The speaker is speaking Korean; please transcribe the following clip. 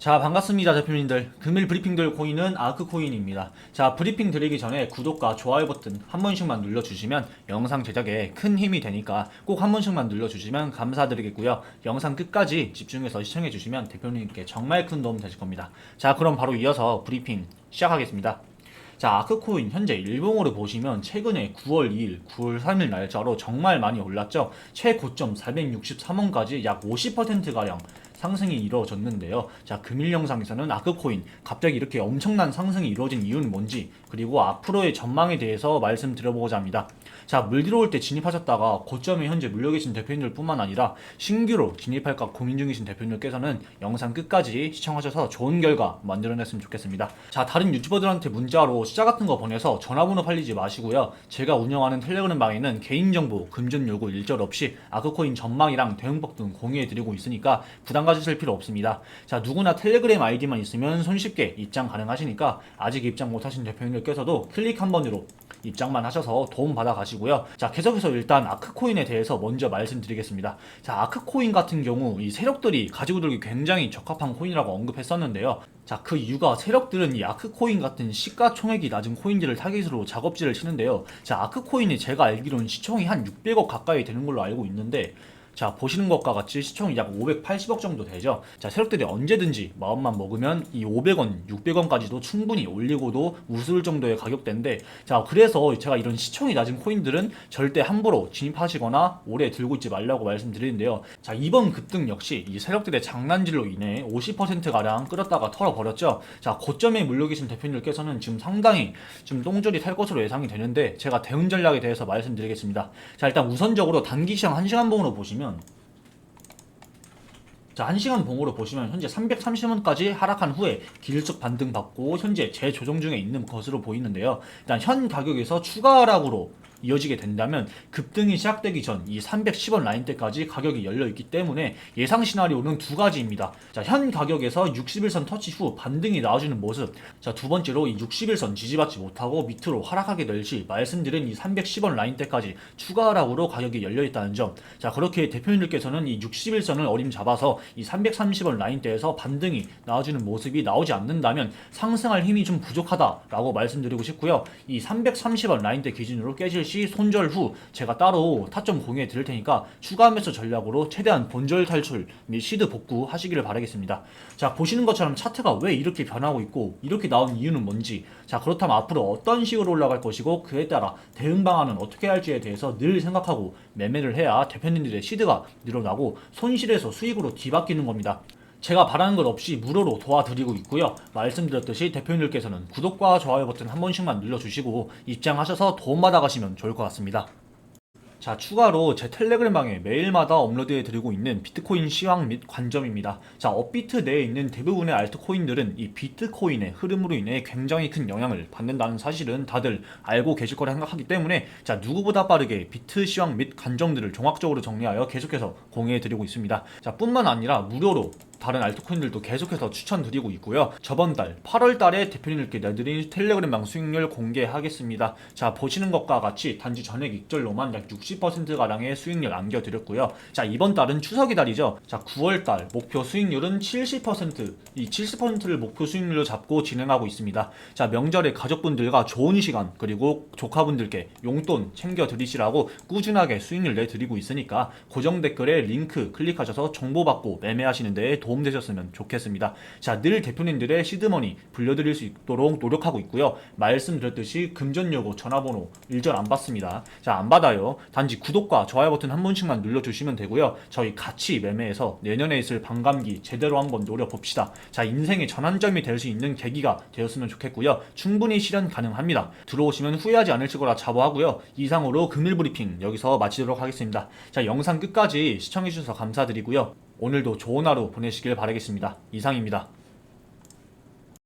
자 반갑습니다 대표님들. 금일 브리핑들 코인은 아크코인입니다. 자 브리핑 드리기 전에 구독과 좋아요 버튼 한 번씩만 눌러주시면 영상 제작에 큰 힘이 되니까 꼭 한 번씩만 눌러주시면 감사드리겠고요. 영상 끝까지 집중해서 시청해주시면 대표님께 정말 큰 도움 되실 겁니다. 자 그럼 바로 이어서 브리핑 시작하겠습니다. 자, 아크코인 현재 일봉으로 보시면 최근에 9월 2일, 9월 3일 날짜로 정말 많이 올랐죠. 최고점 463원까지 약 50%가량 상승이 이루어졌는데요. 자, 금일 영상에서는 아크코인 갑자기 이렇게 엄청난 상승이 이루어진 이유는 뭔지 그리고 앞으로의 전망에 대해서 말씀드려보고자 합니다. 자, 물 들어올 때 진입하셨다가 고점에 현재 물려 계신 대표님들뿐만 아니라 신규로 진입할까 고민 중이신 대표님들께서는 영상 끝까지 시청하셔서 좋은 결과 만들어냈으면 좋겠습니다. 자, 다른 유튜버들한테 문자로 숫자 같은 거 보내서 전화번호 팔리지 마시고요. 제가 운영하는 텔레그램 방에는 개인정보 금전 요구 일절 없이 아크코인 전망이랑 대응법 등 공유해드리고 있으니까 부담 가지실 필요 없습니다. 자, 누구나 텔레그램 아이디만 있으면 손쉽게 입장 가능하시니까 아직 입장 못하신 대표님들께서도 클릭 한 번으로 입장만 하셔서 도움 받아 가시고요. 자, 계속해서 일단 아크코인에 대해서 먼저 말씀드리겠습니다. 자, 아크코인 같은 경우 이 세력들이 가지고 들기 굉장히 적합한 코인이라고 언급했었는데요. 자, 그 이유가 세력들은 이 아크코인 같은 시가총액이 낮은 코인들을 타깃으로 작업질을 치는데요. 자, 아크코인이 제가 알기로는 시총이 한 600억 가까이 되는 걸로 알고 있는데 자 보시는 것과 같이 시총이 약 580억 정도 되죠. 자 세력들이 언제든지 마음만 먹으면 이 500원, 600원까지도 충분히 올리고도 웃을 정도의 가격대인데 자 그래서 제가 이런 시총이 낮은 코인들은 절대 함부로 진입하시거나 오래 들고 있지 말라고 말씀드리는데요. 자 이번 급등 역시 이 세력들의 장난질로 인해 50% 가량 끌었다가 털어버렸죠. 자 고점에 물려 계신 대표님들께서는 지금 상당히 좀 똥줄이 탈 것으로 예상이 되는데 제가 대응 전략에 대해서 말씀드리겠습니다. 자 일단 우선적으로 단기 시장 1시간 봉으로 보시면 자, 1시간 봉으로 보시면 현재 330원까지 하락한 후에 기술적 반등 받고 현재 재조정 중에 있는 것으로 보이는데요. 일단 현 가격에서 추가 하락으로 이어지게 된다면 급등이 시작되기 전 이 310원 라인대까지 가격이 열려 있기 때문에 예상 시나리오는 두 가지입니다. 자, 현 가격에서 61선 터치 후 반등이 나와주는 모습. 자, 두 번째로 이 61선 지지받지 못하고 밑으로 하락하게 될 시 말씀드린 이 310원 라인대까지 추가 하락으로 가격이 열려 있다는 점. 자, 그렇게 대표님들께서는 이 61선을 어림 잡아서 이 330원 라인대에서 반등이 나와주는 모습이 나오지 않는다면 상승할 힘이 좀 부족하다라고 말씀드리고 싶고요. 이 330원 라인대 기준으로 깨질 시 손절 후 제가 따로 타점 공유해 드릴 테니까 추가 매수 전략으로 최대한 본절 탈출 및 시드 복구 하시기를 바라겠습니다. 자 보시는 것처럼 차트가 왜 이렇게 변하고 있고 이렇게 나온 이유는 뭔지 자 그렇다면 앞으로 어떤 식으로 올라갈 것이고 그에 따라 대응 방안은 어떻게 할지에 대해서 늘 생각하고 매매를 해야 대표님들의 시드가 늘어나고 손실에서 수익으로 뒤바뀌는 겁니다. 제가 바라는 것 없이 무료로 도와드리고 있고요. 말씀드렸듯이 대표님들께서는 구독과 좋아요 버튼 한 번씩만 눌러주시고 입장하셔서 도움받아 가시면 좋을 것 같습니다. 자, 추가로 제 텔레그램 방에 매일마다 업로드해 드리고 있는 비트코인 시황 및 관점입니다. 자, 업비트 내에 있는 대부분의 알트코인들은 이 비트코인의 흐름으로 인해 굉장히 큰 영향을 받는다는 사실은 다들 알고 계실 거라 생각하기 때문에 자, 누구보다 빠르게 비트 시황 및 관점들을 종합적으로 정리하여 계속해서 공유해 드리고 있습니다. 자, 뿐만 아니라 무료로 다른 알트코인들도 계속해서 추천드리고 있고요. 저번 달 8월 달에 대표님들께 내드린 텔레그램 방 수익률 공개하겠습니다. 자, 보시는 것과 같이 단지 전액 익절로만 약 60%가량의 수익률 안겨드렸고요. 자, 이번 달은 추석이 달이죠. 자, 9월 달 목표 수익률은 70%, 이 70%를 목표 수익률로 잡고 진행하고 있습니다. 자, 명절에 가족분들과 좋은 시간, 그리고 조카분들께 용돈 챙겨드리시라고 꾸준하게 수익률 내드리고 있으니까 고정 댓글에 링크 클릭하셔서 정보 받고 매매하시는 데 도움되셨으면 좋겠습니다. 자, 늘 대표님들의 시드머니 불려드릴 수 있도록 노력하고 있고요. 말씀드렸듯이 금전 요구 전화번호 일절 안 받습니다. 자, 안 받아요. 단지 구독과 좋아요 버튼 한 번씩만 눌러주시면 되고요. 저희 같이 매매해서 내년에 있을 반감기 제대로 한번 노려봅시다. 자, 인생의 전환점이 될 수 있는 계기가 되었으면 좋겠고요. 충분히 실현 가능합니다. 들어오시면 후회하지 않으실 거라 자부하고요. 이상으로 금일 브리핑 여기서 마치도록 하겠습니다. 자, 영상 끝까지 시청해주셔서 감사드리고요. 오늘도 좋은 하루 보내시길 바라겠습니다. 이상입니다.